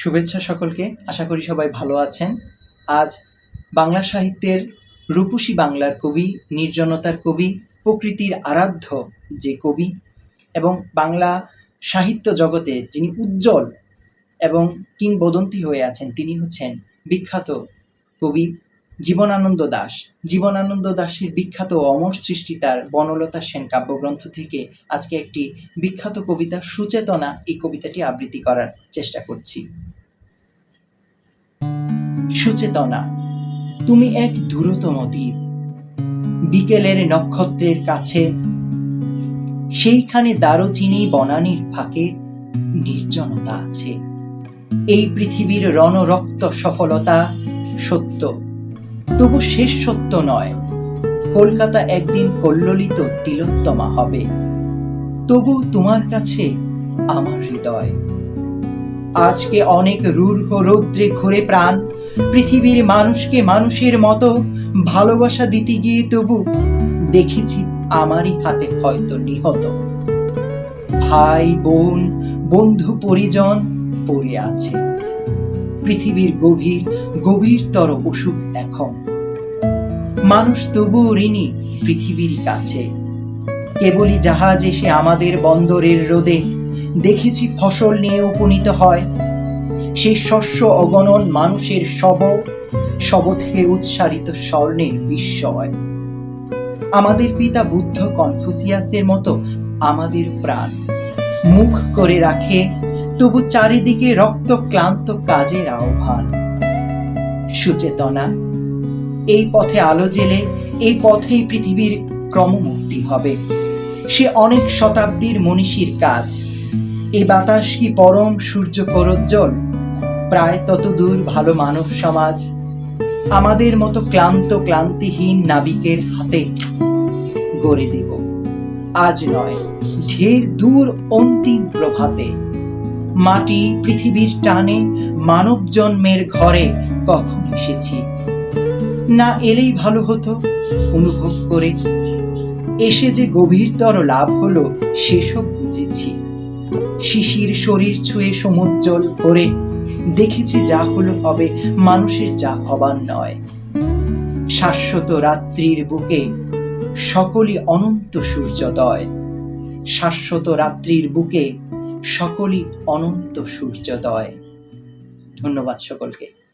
শুভেচ্ছা সকলকে। আশা করি সবাই ভালো আছেন। আজ বাংলা সাহিত্যের রূপসী বাংলার কবি, নির্জনতার কবি, প্রকৃতির আরাধ্য যে কবি এবং বাংলা সাহিত্য জগতে যিনি উজ্জ্বল এবং কিংবদন্তি হয়ে আছেন, তিনি হচ্ছেন বিখ্যাত কবি জীবনানন্দ দাশ জীবনানন্দ দাশের বিখ্যাত অমর সৃষ্টি তার বনলতা সেন কাব্যগ্রন্থ থেকে আজকে একটি বিখ্যাত কবিতা সুচেতনা এই কবিতাটি আবৃত্তি করার চেষ্টা করছি। সুচেতনা। তুমি এক দূরতম দ্বীপ। বিকেলের নক্ষত্রের কাছে, সেইখানে দারুচিনি বনানীর ফাঁকে নির্জনতা আছে। এই পৃথিবীর রণরক্ত সফলতা সত্য। তবু শেষ সত্য নয়, কলকাতা একদিন কল্লোলিত তিলোত্তমা হবে। তবু তোমার কাছে আমার হৃদয়। আজকে অনেক রূঢ় রৌদ্রে ঘুরে প্রাণ পৃথিবীর মানুষকে মানুষের মতো ভালোবাসা দিতে গিয়ে তবু দেখেছি আমারই হাতে হয়তো নিহত। ভাই, বোন, বন্ধু, পরিজন পড়ে আছে। পৃথিবীর গভীর, গভীরতর অসুখ এখন। মানুষ তবুও ঋণী পৃথিবীর কাছে। কেবলই জাহাজ এসে আমাদের বন্দরের রোদে দেখেছি ফসল নিয়ে উপনীত হয়। সেই শস্য অগণন মানুষের শব শব থেকে উৎসারিত স্বর্ণের বিস্ময়। আমাদের পিতা বুদ্ধ কনফুসিয়াসের মতো আমাদের প্রাণ। মুখ করে রাখে, তবু চারিদিকে রক্ত ক্লান্ত কাজের আহ্বান। সুচেতনা, এই পথে আলো জেলে, এই পথেই পৃথিবীর ক্রমমুক্তি হবে। সে অনেক শতাব্দীর মনীষীর কাজ। এই বাতাস কি পরম সূর্য করজ্জ্বল প্রায় তত দূর ভালো মানব সমাজ। আমাদের মতো ক্লান্ত, ক্লান্তিহীন নাবিকের হাতে গড়ে দেব। আজ নয়, ঢের দূর অন্তিম প্রভাতে। মাটি পৃথিবীর টানে মানব জন্মের ঘরে কখন এসেছি? না এলেই ভালো হতো অনুভব করে। এসে যে গভীরতর লাভ হলো, সেসব বুঝেছি। শিশির শরীর ছুঁয়ে সমুজ্জ্বল করে দেখেছি যা হলো হবে মানুষের যা হবার নয়। শাশ্বত রাত্রির বুকে সকলই অনন্ত সূর্যোদয়। শাশ্বত রাত্রির বুকে সকলই অনন্ত সূর্যোদয়। ধন্যবাদ সকলকে।